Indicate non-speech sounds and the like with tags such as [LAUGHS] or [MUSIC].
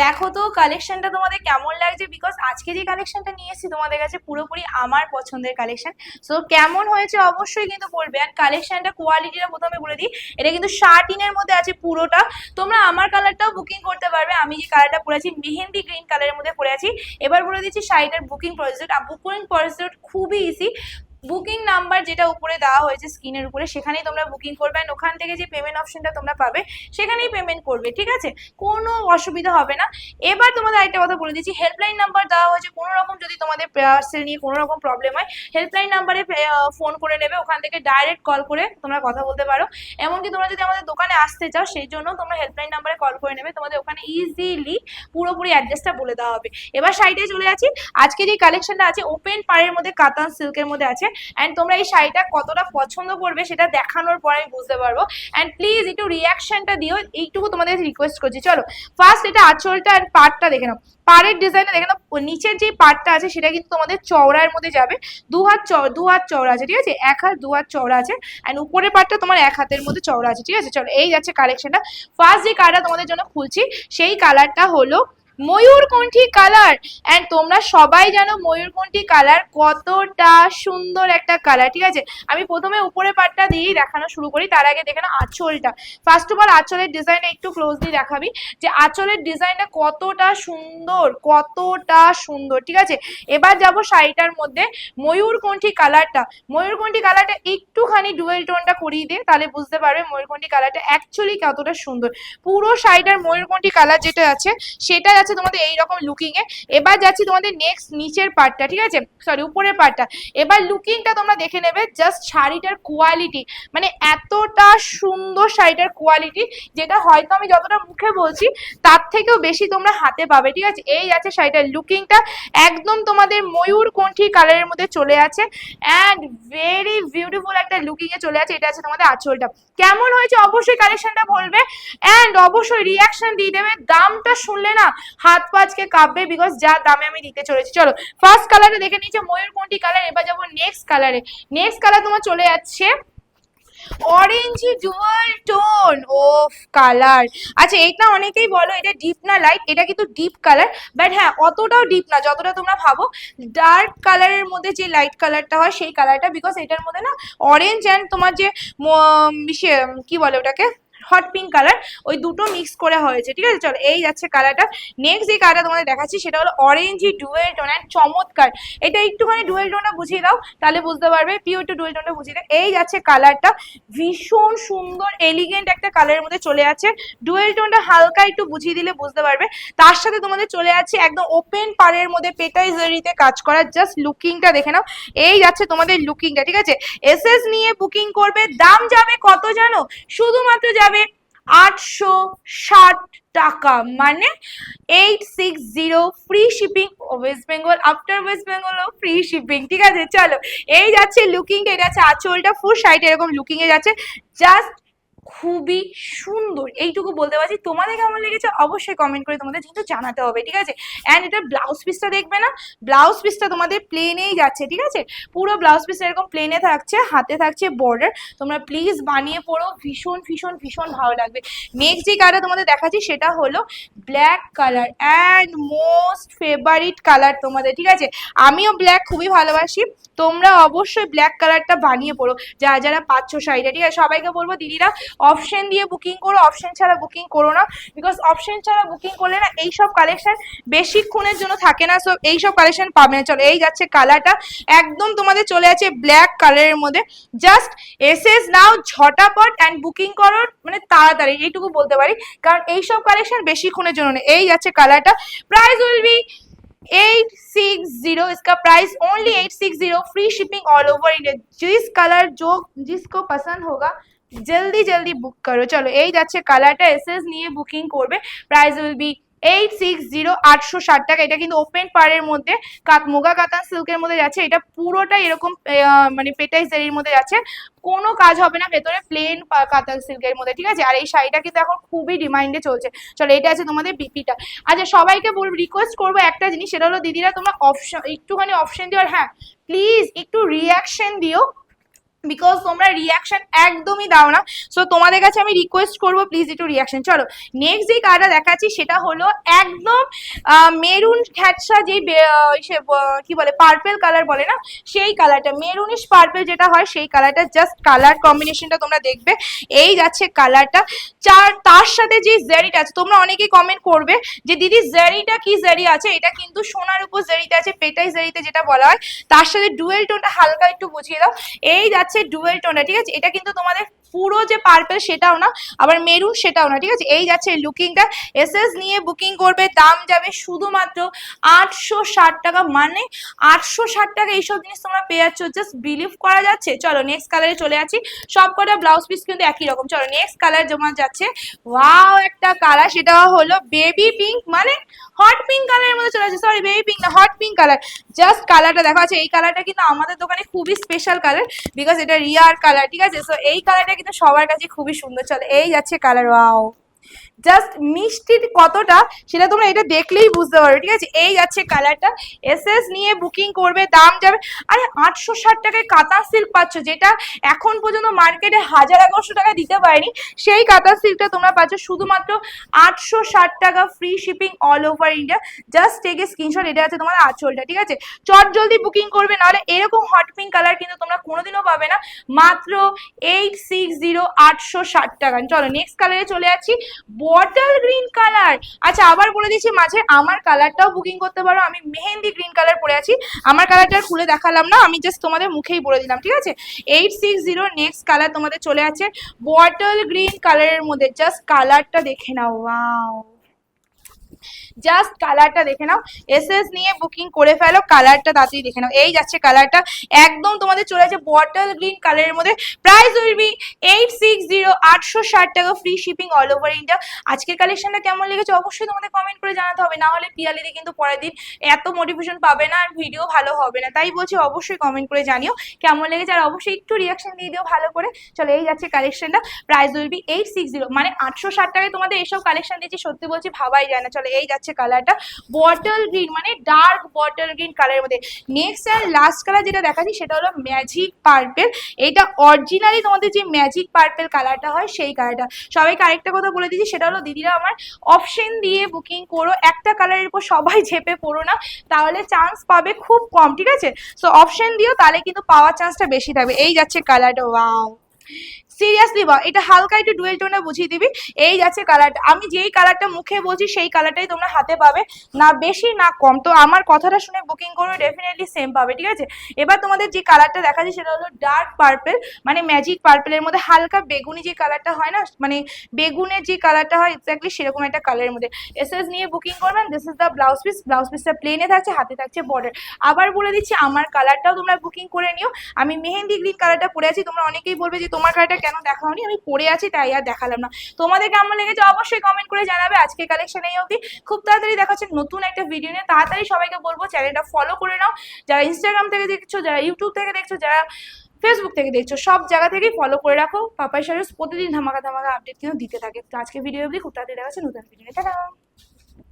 দেখো তো কালেকশনটা তোমাদের কেমন লাগছে? বিকজ আজকে যে কালেকশনটা নিয়ে এসেছি, তোমাদের কাছে পুরোপুরি আমার পছন্দের কালেকশন সো কেমন হয়েছে অবশ্যই কিন্তু বলবে। আর কালেকশনটা কোয়ালিটিটা প্রথমে বলে দিই। এটা কিন্তু শার্টিনের মধ্যে আছে পুরোটা। তোমরা আমার কালারটাও বুকিং করতে পারবে। আমি যে কালারটা পরে আছি মেহেন্দি গ্রিন কালারের মধ্যে পরে আছি। এবার বলে দিচ্ছি শাড়িটার বুকিং প্রসিডিউর আর বুকিং প্রসিডিউর খুবই ইজি বুকিং নাম্বার যেটা উপরে দেওয়া হয়েছে স্ক্রিনের উপরে, সেখানেই তোমরা বুকিং করবে and ওখান থেকে যে পেমেন্ট অপশনটা তোমরা পাবে, সেখানেই পেমেন্ট করবে, ঠিক আছে? কোনো অসুবিধা হবে না। এবার তোমাদের আরেকটা কথা বলে দিচ্ছি হেল্পলাইন নাম্বার দেওয়া হয়েছে কোনো রকম যদি তোমাদের পার্সেল নিয়ে কোনো রকম প্রবলেম হয় হেল্পলাইন নাম্বারে ফোন করে নেবে, ওখান থেকে ডাইরেক্ট কল করে তোমরা কথা বলতে পারো। এমনকি তোমরা যদি আমাদের দোকানে আসতে চাও, সেই জন্য তোমরা হেল্পলাইন নাম্বারে কল করে নেবে, তোমাদের ওখানে ইজিলি পুরোপুরি অ্যাড্রেসটা বলে দেওয়া হবে। এবার সাইডে চলে আছি আজকে যে কালেকশনটা আছে ওপেন পাড়ের মধ্যে কাতান সিল্কের মধ্যে আছে অ্যান্ড তোমরা এই শাড়িটা কতটা পছন্দ করবে সেটা দেখানোর পরে আমি বুঝতে পারব। অ্যান্ড প্লিজ একটু রিয়াকশনটা দিও, এইটুকু তোমাদের রিকোয়েস্ট করছি। চলো ফার্স্ট এটা আঁচলটা আর পাটটা দেখে নাও। পাড়ের ডিজাইনটা দেখে নাও নিচের যে পাটটা আছে সেটা কিন্তু তোমাদের চওড়ার মধ্যে যাবে। দু হাত দু হাত চওড়া আছে, ঠিক আছে? এক হাত, দু হাত চওড়া আছে। অ্যান্ড উপরের পাটটা তোমার এক হাতের মধ্যে চওড়া আছে, ঠিক আছে? চলো, এই যাচ্ছে কালেকশনটা ফার্স্ট যে কালারটা তোমাদের জন্য খুলছি, সেই কালারটা হলো ময়ূরকণ্ঠী কালার অ্যান্ড তোমরা সবাই জানো ময়ূরকণ্ঠী কালার কতটা সুন্দর একটা কালার ঠিক আছে? আমি প্রথমে উপরে পাটটা দিয়েই দেখানো শুরু করি, তার আগে দেখে নাও আঁচলটা। ফার্স্ট অফ অল আঁচলের ডিজাইনটা একটু ক্লোজলি দেখাবি, যে আঁচলের ডিজাইনটা কতটা সুন্দর কতটা সুন্দর, ঠিক আছে? এবার যাব শাড়িটার মধ্যে ময়ূরকণ্ঠী কালারটা ময়ূরকণ্ঠী কালারটা একটুখানি ডুয়েল টোনটা করিয়ে দিয়ে তাহলে বুঝতে পারবে ময়ূরকণ্ঠী কালারটা অ্যাকচুয়ালি কতটা সুন্দর। পুরো শাড়িটার ময়ূরকণ্ঠী কালার যেটা আছে সেটা যাচ্ছে তোমাদের এইরকম লুকিং এ। এবার যাচ্ছি তোমাদের নেক্সট নিচের পার্টটা ঠিক আছে? সরি উপরের পার্টটা এবার লুকিংটা তোমরা দেখে নেবে জাস্ট শাড়িটার কোয়ালিটি মানে এতটা সুন্দর শাড়িটার কোয়ালিটি যেটা হয়তো আমি যতটা মুখে বলছি, তার থেকেও বেশি তোমরা হাতে পাবে, ঠিক আছে? এই আছে শাড়িটার লুকিংটা একদম তোমাদের ময়ূর কণ্ঠী কালারের মধ্যে চলে আছে। অ্যান্ড ভেরি বিউটিফুল একটা লুকিং এ চলে আছে। এটা আছে তোমাদের আঁচলটা। কেমন হয়েছে? অবশ্যই কালেকশনটা বলবে। অ্যান্ড অবশ্যই রিয়াকশন দিয়ে দেবে। দামটা শুনলে না হাত পাঁচকে কাঁপবে বিকজ যা দামে আমি দিতে চলেছি। চলো ফার্স্ট কালারে দেখে নিয়েছে কোনটি কালার এবার যাব নেক্সট কালারে নেক্সট কালার তোমার চলে যাচ্ছে অরেঞ্জি ডুয়াল টোন ও কালার আচ্ছা এটা অনেকেই বলো, এটা ডিপ না লাইট এটা কিন্তু ডিপ কালার বাট হ্যাঁ অতটাও ডিপ না, যতটা তোমরা ভাবো। ডার্ক কালারের মধ্যে যে লাইট কালারটা হয়, সেই কালারটা বিকজ এটার মধ্যে না অরেঞ্জ অ্যান্ড তোমার যে কি বলে ওটাকে? হট পিঙ্ক কালার ওই দুটো মিক্স করে হয়েছে, ঠিক আছে? চলো, এই যাচ্ছে কালারটা নেক্সট যে কালারটা তোমাদের দেখাচ্ছি, সেটা হলো অরেঞ্জি ডুয়েল টোন অ্যান্ড চমৎকার। এটা একটুখানি ডুয়েল টোনটা বুঝিয়ে দাও, তাহলে বুঝতে পারবে পিওর টু ডুয়েল টোনটা বুঝিয়ে দাও। এই যাচ্ছে কালারটা ভীষণ সুন্দর এলিগেন্ট একটা কালারের মধ্যে চলে আছে। ডুয়েল টোনটা হালকা একটু বুঝিয়ে দিলে বুঝতে পারবে। তার সাথে তোমাদের চলে যাচ্ছে একদম ওপেন পাড়ের মধ্যে পেটাই জরিতে কাজ করা জাস্ট লুকিংটা দেখে নাও। এই যাচ্ছে তোমাদের লুকিংটা ঠিক আছে? এসএস নিয়ে বুকিং করবে, দাম যাবে কত জানো? শুধুমাত্র যাবে আটশো ষাট টাকা। মানে eight six zero free shipping West Bengal after West বেঙ্গলও free shipping ঠিক আছে? চলো, এই যাচ্ছে লুকিংটা এটা আছে আঁচলটা ফুল সাইড এরকম লুকিংয়ে যাচ্ছে। জাস্ট খুবই সুন্দর। এইটুকু বলতে পারছি। তোমাদের কেমন লেগেছে অবশ্যই কমেন্ট করে তোমাদের কিন্তু জানাতে হবে, ঠিক আছে? অ্যান্ড এটা ব্লাউজ পিসটা দেখবে না? ব্লাউজ পিসটা তোমাদের প্লেনেই যাচ্ছে, ঠিক আছে? পুরো ব্লাউজ পিস এরকম প্লেনে থাকছে, হাতে থাকছে বর্ডার তোমরা প্লিজ বানিয়ে পড়ো, ভীষণ ভীষণ ভীষণ ভালো লাগবে। নেক্সট যে কালার তোমাদের দেখাচ্ছি সেটা হলো black colour and most favourite colour তোমাদের, ঠিক আছে? আমিও ব্ল্যাক খুবই ভালোবাসি। তোমরা অবশ্যই ব্ল্যাক কালারটা বানিয়ে পড়ো। যারা যারা পাচ্ছ শাড়িটা, ঠিক আছে? সবাইকে বলব, দিদিরা অপশন দিয়ে বুকিং করো অপশন ছাড়া বুকিং করো না বিকজ অপশন ছাড়া বুকিং করলে না এইসব কালেকশন বেশিক্ষণের জন্য থাকে না সো এইসব কালেকশন পাবে না চলো এই যাচ্ছে কালারটা একদম তোমাদের চলে আছে ব্ল্যাক কালারের মধ্যে জাস্ট এসএস নাও ঝটাপট অ্যান্ড বুকিং করো মানে তাড়াতাড়ি এইটুকু বলতে পারি কারণ এইসব কালেকশন বেশিক্ষণের জন্য নেই এই যাচ্ছে কালারটা price will be at six zero इसका price only at six zero free shipping all over India जिस कलर जो जिसको पसंद होगा জলদি জলদি বুক করো। চলো, এই যাচ্ছে কালারটা এসএস নিয়ে বুকিং করবে। Price will be eight six zero আটশো ষাট টাকা। এটা কিন্তু ওপেন পাড়ের মধ্যে কাত মোগা কাতান সিল্কের মধ্যে যাচ্ছে। এটা পুরোটা এরকম মানে পেটাই জেরির মধ্যে যাচ্ছে। কোনো কাজ হবে না, ভেতরে প্লেন কাতান সিল্কের মধ্যে, ঠিক আছে? আর এই শাড়িটা কিন্তু এখন খুবই ডিমান্ডে চলছে। চলো, এটা আছে তোমাদের বিপিটা আচ্ছা সবাইকে বলব রিকোয়েস্ট করব একটা জিনিস, সেটা হলো, দিদিরা তোমরা অপশন একটুখানি অপশন দিও। আর হ্যাঁ প্লিজ একটু রিয়াকশন দিও। বিকজ তোমরা রিয়াকশন একদমই দাও না। সো তোমাদের কাছে আমি রিকোয়েস্ট করব প্লিজ একটু রিয়াকশন চলো নেক্সট যে কার্ডটা দেখাচ্ছি, সেটা হলো একদম মেরুন ঘ্যাটসা যে কি বলে পার্পেল কালার বলে না, সেই কালারটা মেরুনিশ পার্পেল যেটা হয়, সেই কালারটা জাস্ট কালার কম্বিনেশনটা তোমরা দেখবে। এই যাচ্ছে কালারটা চার, তার সাথে যে জেরিটা আছে, তোমরা অনেকেই কমেন্ট করবে যে, দিদি জেরিটা কি জেরি আছে? এটা কিন্তু সোনার উপর জেরিতে আছে পেটাই জেরিতে যেটা বলা হয়। তার সাথে ডুয়েল টোনটা হালকা একটু বুঝিয়ে দাও। এই যাচ্ছে ডুয়েল টোনার ঠিক আছে? এটা কিন্তু তোমাদের পুরো যে পার্পেল সেটাও না, আবার মেরুন সেটাও না, ঠিক আছে? এই যাচ্ছে লুকিংটা এসএস নিয়ে বুকিং করবে, দাম যাবে শুধুমাত্র আটশো ষাট টাকা। মানে আটশো ষাট টাকা এইসব জিনিস তোমরা পেয়ে যাচ্ছ। জাস্ট বিলিভ করা যাচ্ছে। চলো নেক্সট কালারে চলে আছি সব কটা ব্লাউজ পিস কিন্তু একই রকম। চলো নেক্সট কালার যেমন যাচ্ছে ওয়াও একটা কালার সেটা হলো বেবি পিঙ্ক মানে হট পিঙ্ক কালারের মধ্যে চলে আসছে। সরি বেবি পিঙ্ক না হট পিঙ্ক কালার জাস্ট কালারটা দেখা আছে এই কালারটা কিন্তু আমাদের দোকানে খুবই স্পেশাল কালার বিকজ এটা রিয়ার কালার ঠিক আছে? সো এই কালারটা কিন্তু সবার কাছে খুবই সুন্দর চলে। এই যাচ্ছে কালার ওয়াও। জাস্ট মিষ্টির কতটা, সেটা তোমরা এটা দেখলেই বুঝতে পারবে, ঠিক আছে? এই যাচ্ছে কালারটা এসএস নিয়ে বুকিং করবে, দাম যাবে, আরে আটশো ষাট টাকায় কাতান সিল্ক পাচ্ছ, যেটা এখন পর্যন্ত মার্কেটে হাজার এগারোশো টাকা দিতে পারেনি, সেই কাতান সিল্কটা তোমরা পাচ্ছ শুধুমাত্র আটশো ষাট টাকা free shipping all over India just take screenshot এটা আছে তোমার আঁচলটা, ঠিক আছে? চট জলদি বুকিং করবে, নাহলে এরকম হট পিঙ্ক কালার কিন্তু তোমরা কোনোদিনও পাবে না, মাত্র এইট সিক্স জিরো আটশো ষাট টাকা। চলো নেক্সট কালারে চলে যাচ্ছি বটল গ্রিন কালার আচ্ছা আবার বলে দিচ্ছি, মাঝে আমার কালারটাও বুকিং করতে পারো। আমি মেহেন্দি গ্রিন কালার পরে আছি। আমার কালারটা খুলে দেখালাম না, আমি জাস্ট তোমাদের মুখেই বলে দিলাম, ঠিক আছে? Eight six zero next colour তোমাদের চলে আছে বটল গ্রিন কালারের মধ্যে। জাস্ট কালারটা দেখে নাও ওয়াও জাস্ট কালারটা দেখে নাও। এসএস নিয়ে বুকিং করে ফেলো কালারটা তাড়াতাড়ি দেখে নাও। এই যাচ্ছে কালারটা একদম তোমাদের চলে যাচ্ছে বটল গ্রিন কালারের মধ্যে। প্রাইস উইল বি এইট আটশো ষাট টাকা free shipping all over India আজকের কালেকশনটা কেমন লেগেছে অবশ্যই তোমাদের কমেন্ট করে জানাতে হবে। না হলে পিয়ালিদি কিন্তু পরের দিন এত মোটিভেশন পাবে না আর ভিডিও ভালো হবে না। তাই বলছি অবশ্যই কমেন্ট করে জানিও কেমন লেগেছে আর অবশ্যই একটু রিয়াকশন দিয়ে দিও ভালো করে। চলো, এই যাচ্ছে কালেকশনটা price will be eight six zero মানে আটশো ষাট টাকায় তোমাদের এসব কালেকশন দিচ্ছি, সত্যি বলছি ভাবাই যায় না। চলো, এই যাচ্ছে কালারটা বটল গ্রিন মানে ডার্ক বটল গ্রিন কালারের মধ্যে। নেক্সট অ্যান্ড লাস্ট কালার যেটা দেখাচ্ছি, সেটা হলো ম্যাজিক পার্পেল এটা অরিজিনালি তোমাদের যে ম্যাজিক পার্পেল কালারটা হয় সেই কালারটা সবাইকে আরেকটা কথা বলে দিচ্ছি, সেটা হলো দিদিরা আমার অপশন দিয়ে বুকিং করো। একটা কালারের উপর সবাই [LAUGHS] ঝেপে পড়ো না, তাহলে চান্স পাবে খুব কম, ঠিক আছে? সো অপশন দিও, তাহলে কিন্তু পাওয়ার চান্সটা বেশি থাকবে। এই যাচ্ছে কালারটা ওয়াও সিরিয়াসলি বা এটা হালকা একটু ডুয়েল টোনে বুঝিয়ে দিবি। এই যাচ্ছে কালারটা আমি যেই কালারটা মুখে বলছি, সেই কালারটাই তোমরা হাতে পাবে। না বেশি, না কম। তো আমার কথাটা শুনে বুকিং করবে ডেফিনেটলি সেম পাবে, ঠিক আছে? এবার তোমাদের যে কালারটা দেখাচ্ছি, সেটা হলো ডার্ক পার্পেল মানে ম্যাজিক পার্পেলের মধ্যে হালকা বেগুনি যে কালারটা হয় না মানে বেগুনের যে কালারটা হয় এক্স্যাক্টলি সেরকম একটা কালারের মধ্যে। এসএস নিয়ে বুকিং করবেন this is the blouse piece blouse পিসটা প্লেনে থাকছে, হাতে থাকছে বর্ডার আবার বলে দিচ্ছি, আমার কালারটাও তোমরা বুকিং করে নিও। আমি মেহেন্দি গ্রিন কালারটা পরে আছি, তোমরা অনেকেই বলবে যে তোমার কালারটা কেন দেখাওনি আমি পড়ে আছি, তাই আর দেখালাম না। তোমাদের কেমন লেগেছে অবশ্যই কমেন্ট করে জানাবে। আজকে কালেকশন এই অবধি। খুব তাড়াতাড়ি দেখাচ্ছে নতুন একটা ভিডিও নিয়ে। তাড়াতাড়ি সবাইকে বলব চ্যানেলটা ফলো করে নাও। যারা ইনস্টাগ্রাম থেকে দেখছ, যারা ইউটিউব থেকে দেখছ, যারা ফেসবুক থেকে দেখছ, সব জায়গা থেকেই ফলো করে রাখো। পাপাই সারস প্রতিদিন ধামাকা ধামাকা আপডেট কিন্তু দিতে থাকে। তো আজকে ভিডিও অবধি। খুব তাড়াতাড়ি দেখাচ্ছে নতুন ভিডিও নিয়ে।